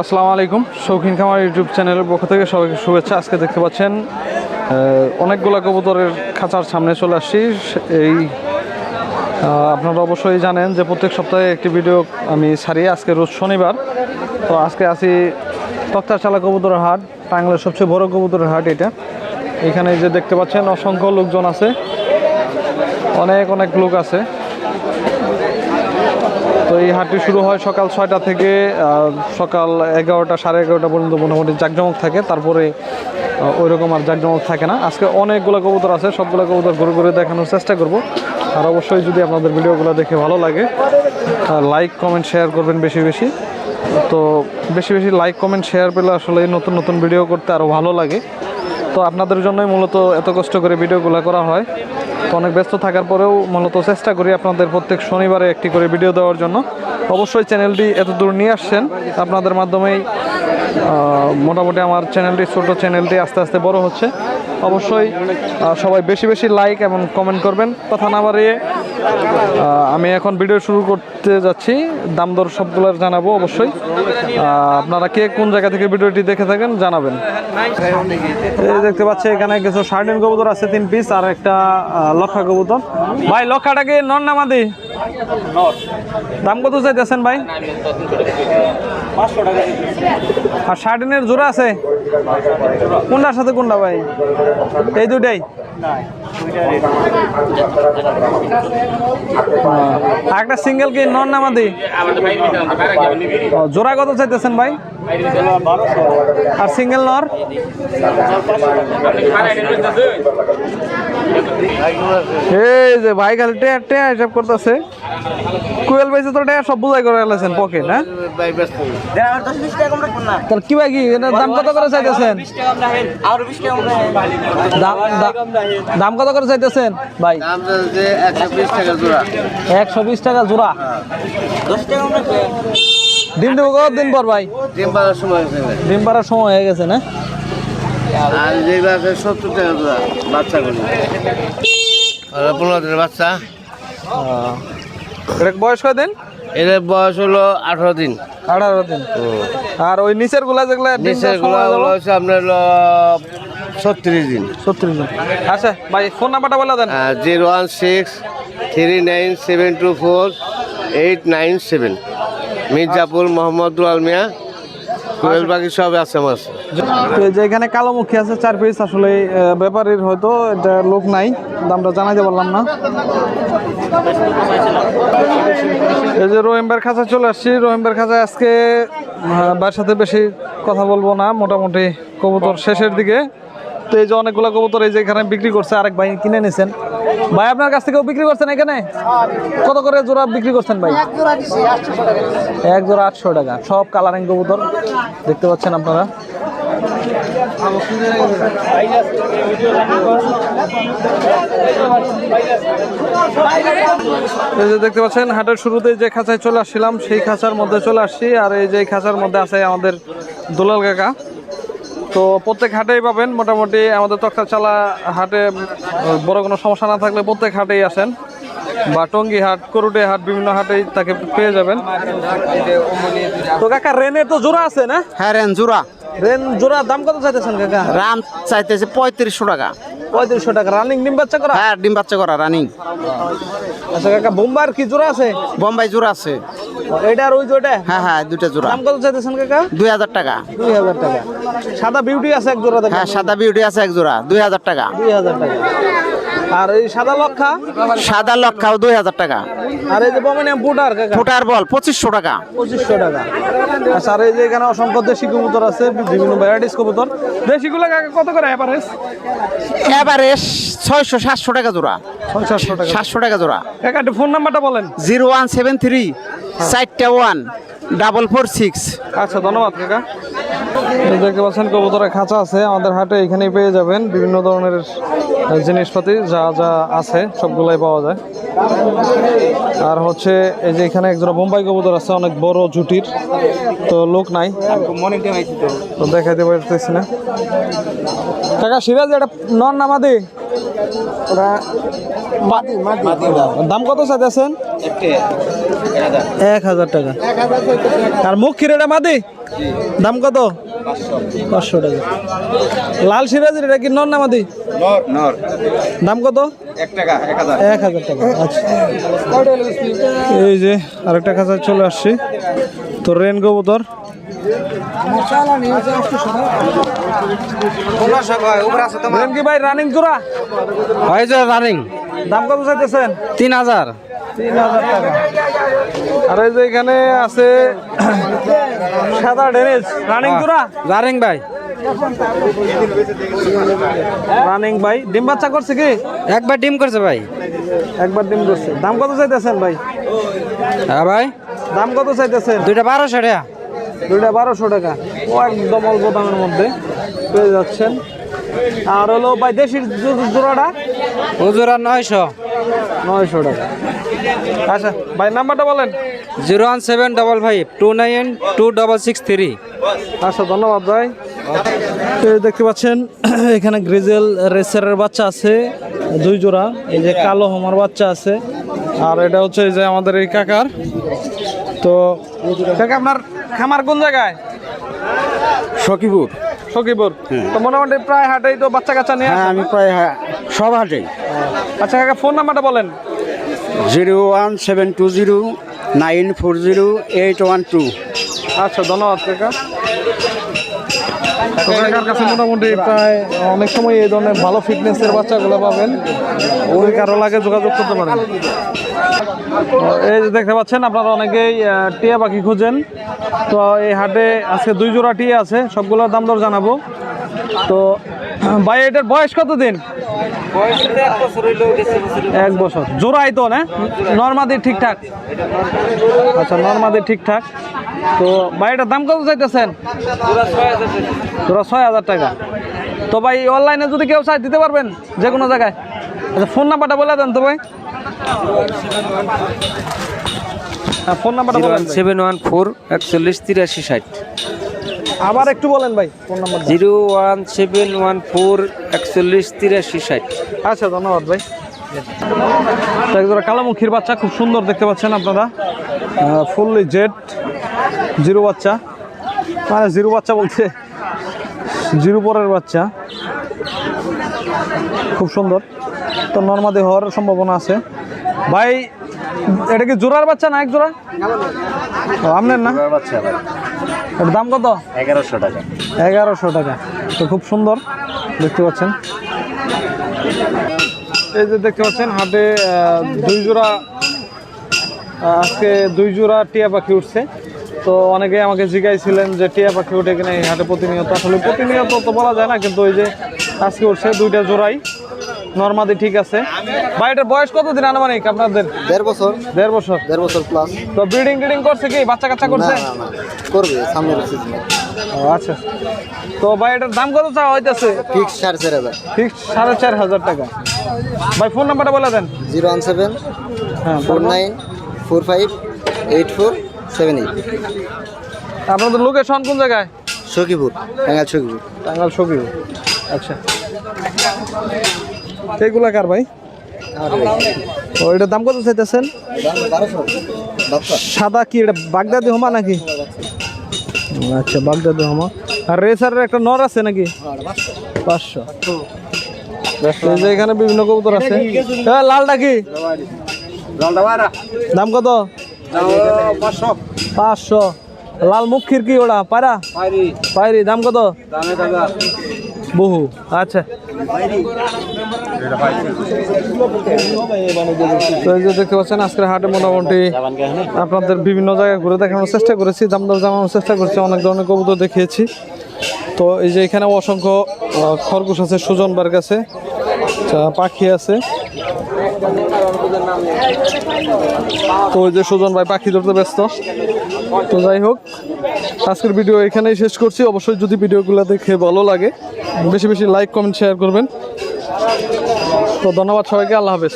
আসসালামু আলাইকুম। শৌখিন খামার ইউটিউব চ্যানেলের পক্ষ থেকে সবাইকে শুভেচ্ছা। আজকে দেখতে পাচ্ছেন অনেকগুলো কবুতরের খাঁচার সামনে চলে আসছি। এই আপনারা অবশ্যই জানেন যে প্রত্যেক সপ্তাহে একটি ভিডিও আমি ছাড়ি। আজকে রোজ শনিবার। তো আজকে আসি তক্তারচালা কবুতরের হাট টাঙ্গলের সবচেয়ে বড় কবুতরের হাট এটা। এখানে যে দেখতে পাচ্ছেন, অসংখ্য লোকজন আছে। অনেক অনেক লোক আছে। তো এই হাটটি শুরু হয় সকাল ছয়টা থেকে সকাল এগারোটা, সাড়ে এগারোটা পর্যন্ত মোটামুটি জাঁকজমক থাকে। তারপরে ওই রকম আর জাঁকজমক থাকে না। আজকে অনেকগুলো কবুতর আছে, সবগুলো কবুতর ঘুরে ঘুরে দেখানোর চেষ্টা করব। আর অবশ্যই যদি আপনাদের ভিডিওগুলো দেখে ভালো লাগে লাইক কমেন্ট শেয়ার করবেন বেশি বেশি। তো বেশি বেশি লাইক কমেন্ট শেয়ার পেলে আসলে নতুন নতুন ভিডিও করতে আরও ভালো লাগে। তো আপনাদের জন্যই মূলত এত কষ্ট করে ভিডিওগুলো করা হয়। তো অনেক ব্যস্ত থাকার পরেও মূলত চেষ্টা করি আপনাদের প্রত্যেক শনিবারে একটি করে ভিডিও দেওয়ার জন্য। অবশ্যই চ্যানেলটি এত দূর নিয়ে আসছেন, আপনাদের মাধ্যমেই মোটামুটি আমার চ্যানেলটি, ছোটো চ্যানেলটি আস্তে আস্তে বড় হচ্ছে। অবশ্যই সবাই বেশি বেশি লাইক এবং কমেন্ট করবেন। কথা না বাড়িয়ে আমি এখন ভিডিও শুরু করতে যাচ্ছি। দাম দর সবগুলো জানাব অবশ্যই। আপনারা কে কোন জায়গা থেকে ভিডিওটি দেখে থাকেন জানাবেন। দেখতে পাচ্ছি, এখানে কিছু শার্টিন কবুতর আছে, তিন পিস আর একটা লক্ষা কবুতর। ভাই, লক্ষাটা কি নন নামাদি দাম কত চাইতেছেন ভাই? আর শার্টিনের জোড়া আছে? কোনটার সাথে কোনটা ভাই? এই দুটাই একটা সিঙ্গেল কি নন ও, জোড়া কত চাইতেছেন ভাই? আর সিঙ্গেল নর? এই যে ভাই খালি টেয়া টেয়া হিসাব করতেছে। কুয়েল পাইছে তো টেয়া সব বুঝাই করে ফেলেছেন পকেট হ্যাঁ? তাহলে কি ভাই কি এটার দাম কত করে চাইতেছেন? দাম কত করে চাইতেছেন ভাই? একশো বিশ টাকা জোড়া। ডিম দেবো কত দিন পর ভাই? ডিম পাড়ার সময় হয়ে গেছে না? আর যেগুলো আছে সত্তর টাকা জোড়া বাচ্চাগুলো আর পনেরো দিনের বাচ্চা এটা বয়স কদিন দিন? এদের বয়স হলো আঠারো দিন। আঠারো দিন। আর ওই নিচেরগুলা যেগুলা নিচেরগুলো হচ্ছে আপনার হলো ছত্রিশ দিন। ছত্রিশ দিন। আচ্ছা ভাই ফোন নাম্বারটা বলে দেন। Zero one six three nine seven two four eight nine seven. Mirzapur Mohammadul Alamia. কোয়েল পাখি সব আছে আমার যে এখানে কালো মুখী আছে, চার পিস আসলে ব্যাপারীর হয়তো এটা লোক নাই, দামটা জানাইতে পারলাম না। এই যে রহিমবার খাঁচা চলে আসছি। রহিমবার খাঁচা আজকে ভাইয়ের সাথে বেশি কথা বলব না, মোটামুটি কবুতর শেষের দিকে। তো এই যে অনেকগুলো কবুতর এই যে এখানে বিক্রি করছে, আরেক ভাই কিনে নিছেন। ভাই আপনার কাছ থেকেও বিক্রি করছেন এখানে? কত করে জোড়া বিক্রি করছেন ভাই? এক জোড়া আটশো টাকা সব কালারিং কবুতর দেখতে পাচ্ছেন আপনারা। এই যে দেখতে পাচ্ছেন হাটের শুরুতে যে খাঁচায় চলে আসছিলাম সেই খাঁচার মধ্যে চলে আসছি। আর এই যে খাঁচার মধ্যে আছে আমাদের দুলাল কাকা। তো প্রত্যেক হাটেই পাবেন। মোটামুটি আমাদের তক্তা চালা হাটে বড় কোনো সমস্যা না থাকলে প্রত্যেক হাটেই আসেন। বা টঙ্গি হাট করুটে হাট বিভিন্ন হাটেই তাকে পেয়ে যাবেন। তো কাকা রেনের তো জোড়া আছে না? হ্যাঁ রেন জোড়া। রেন জোড়া দাম কত চাইতেছেন কাকা? রাম চাইতেছে পঁয়ত্রিশশো টাকা। পঁয়ত্রিশশো টাকা। রানিং ডিম বাচ্চা করা? হ্যাঁ ডিম বাচ্চা করা রানিং। আচ্ছা কাকা বোম্বার কি জোড়া আছে? বোম্বাই জোড়া আছে। এটা আর ওই জোড়া হ্যাঁ হ্যাঁ দুইটা জোড়া। দাম কত চাইতেছেন কাকা? দুই হাজার টাকা। দুই হাজার টাকা। সাদা বিউটি আছে এক জোড়া দেখেন। হ্যাঁ সাদা বিউটি আছে এক জোড়া দুই হাজার টাকা। দুই হাজার টাকা। আর এই সাদা লক্ষা? সাদা লক্ষাও দুই হাজার টাকা। আর এই যে বমেনিয়াম বুটার কাকা? ফুটার বল পঁচিশশো টাকা। পঁচিশশো টাকা। আর এই যে এখানে অসংখ্য দেশি কবুতর আছে বিভিন্ন ভ্যারাইটিস কবুতর। দেশিগুলো কাকা কত করে অ্যাভারেজ এভারেজ ছয়শো সাতশো টাকা জোড়া। পঞ্চাশশো টাকা। সাতশো টাকা জোড়া। কাকা একটু ফোন নাম্বারটা বলেন। জিরো ওয়ান সেভেন থ্রি চারটা ওয়ান ডাবল ফোর সিক্স আচ্ছা ধন্যবাদ, কাকা। দেখতে পাচ্ছেন, কবুতরের খাঁচা আছে। আমাদের হাটে এখানেই পেয়ে যাবেন। বিভিন্ন ধরনের জিনিসপাতি যা যা আছে সবগুলাই পাওয়া যায়। আর হচ্ছে এই যে এখানে একজোড়া বোম্বাই কবুতর আছে অনেক বড় জুটির তো লোক নাই। তো দেখাইতে পারতেছি না। কাকা সিরাজ এটা নন নামাদি দাম কত চাইতেছেন? এক হাজার। টাকা। আর মুখ খিরেটা মাদি? দাম কত? পাঁচশো টাকা। লাল সিরাজের এটা কি নর না মাদি? দাম কত? এক হাজার। টাকা আচ্ছা। এই যে আরেকটা কাছে চলে আসছি। তো রেন কবুতর। রেন কি ভাই রানিং জোড়া? হয় যে রানিং দাম কত চাইতেছেন? তিন হাজার। তিন হাজার টাকা। আর এই যে এখানে আছে সাদা ডেনিস রানিং জোড়া রানিং ভাই। রানিং ভাই ডিম বাচ্চা করছে কি? একবার ডিম করছে ভাই। একবার ডিম করছে। দাম কত চাইতেছেন ভাই? হ্যাঁ ভাই। দাম কত চাইতেছেন? দুইটা বারোশো টাকা। দুইটা বারোশো টাকা। ও একদম অল্প দামের মধ্যে পেয়ে যাচ্ছেন। আর হলো ভাই দেশির জোড়াটা? হুজুরা নয়শো। নয়শো টাকা। আচ্ছা ভাই নাম্বারটা বলেন। Zero one seven double five two nine two double six three. আচ্ছা ধন্যবাদ ভাই। এই দেখতে পাচ্ছেন এখানে গ্রিজেল রেসারের বাচ্চা আছে দুই জোড়া এই যে কালো হোমার বাচ্চা আছে। আর এটা হচ্ছে এই যে আমাদের এই কাকার। তো কাকা আপনার খামার কোন জায়গায়? সখীপুর। সখীপুর। তো মোটামুটি প্রায় হাটেই তো বাচ্চা কাচ্চা নিয়ে হ্যাঁ আমি প্রায় হ্যাঁ, সব হাটে আচ্ছা কাকা ফোন নাম্বারটা বলেন। Zero one seven two zero nine four zero eight one two. আচ্ছা ধন্যবাদ, কাকা। তো কাছে মোটামুটি প্রায় অনেক সময় এই ধরনের ভালো ফিটনেসের বাচ্চাগুলো পাবেন। ওই কারও লাগে যোগাযোগ করতে পারেন। এই যে দেখতে পাচ্ছেন, আপনারা অনেকেই টিয়া পাখি খুঁজেন। তো এই হাটে আজকে দুই জোড়া টিয়া আছে, সবগুলোর দাম দর জানাব। তো ভাই, এটার বয়স কত দিন এক বছর। জোড়াই তো, না? নর্মাদি ঠিকঠাক? আচ্ছা নর্মাদি ঠিকঠাক। তো বাড়িটার দাম কত চাইতেছেন? ছয় হাজার টাকা। তো ভাই অনলাইনে যদি কেউ চাই দিতে পারবেন যে কোনো জায়গায়। আচ্ছা ফোন নাম্বারটা বলে দেন তো ভাই। ফোন নাম্বারটা বলেন সেভেন ওয়ান ফোর একচল্লিশ তিরাশি ষাট। আবার একটু বলেন ভাই phone number zero one seven one four একচল্লিশ তিরাশি ষাট। আচ্ছা ধন্যবাদ ভাই। তো একজোড়া কালামুখীর বাচ্চা খুব সুন্দর দেখতে পাচ্ছেন আপনারা। ফুললি জেড জিরো বাচ্চা। মানে জিরো বাচ্চা বলতে জিরো পরের বাচ্চা। খুব সুন্দর। তো নর্মাদি হওয়ার সম্ভাবনা আছে। ভাই এটা কি জোড়ার বাচ্চা না এক জোড়া? আপনার না? এটার দাম কত? এগারোশো টাকা। এগারোশো টাকা। তো খুব সুন্দর দেখতে পাচ্ছেন। এই যে দেখতে পাচ্ছেন হাটে দুই জোড়া আজকে দুই জোড়া টিয়া পাখি উঠছে। তো অনেকে আমাকে জিজ্ঞাসছিলেন যে টিয়া পাখি উঠে কিনা এই হাটে প্রতিনিয়ত। আসলে প্রতিনিয়ত তো বলা যায় না কিন্তু ওই যে আজকে উঠছে দুইটা জোড়াই। নর্মাদি ঠিক আছে। ভাই এটার বয়স কতদিন আনুমানিক আপনাদের? দেড় বছর। দেড় বছর? দেড় বছর প্লাস তো ব্রিডিং টিডিং করছে কি? বাচ্চা কাচ্চা করছে? করবে সামনের সিজনে আচ্ছা। তো ভাই এটার দাম কত চা হইতেছে? ফিক্স সাড়ে চার হাজার। ফিক্স সাড়ে চার হাজার টাকা। ভাই ফোন নাম্বারটা বলে দেন। জিরো ওয়ান সেভেন হ্যাঁ four nine four five eight four seven eight. আপনাদের লোকেশন কোন জায়গায়? সখীপুর টাঙ্গাল সখীপুর। টাঙ্গাল সকিব আচ্ছা। এইগুলা কার ভাই? ও, এটার দাম কত চাইতেছেন? সাদা কি, এটা বাগদাদি হোমা নাকি? আচ্ছা বাগদাদি হোমা। আর রেসারের একটা নর আছে নাকি? পাঁচশো। যে এখানে বিভিন্ন কবুতর আছে। হ্যাঁ লালটা কি? দাম কত? পাঁচশো। লাল মুখির কি ওটা পায়রা? পায়রি। দাম কত? বহু আচ্ছা। তো এই যে দেখতে পাচ্ছেন আজকের হাটে মোটামুটি আপনাদের বিভিন্ন জায়গায় ঘুরে দেখানোর চেষ্টা করেছি দাম দর জানানোর চেষ্টা করেছি অনেক ধরনের কবুতর দেখিয়েছি। তো এই যে এখানে অসংখ্য খরগোশ আছে সুজন বার কাছে আচ্ছা, পাখি আছে। তো ওই যে সুজন ভাই পাখি ধরতে ব্যস্ত। তো যাই হোক, আজকের ভিডিও এখানেই শেষ করছি। অবশ্যই যদি ভিডিওগুলো দেখে ভালো লাগে, বেশি বেশি লাইক কমেন্ট শেয়ার করবেন। তো ধন্যবাদ সবাইকে, আল্লাহ হাফেজ।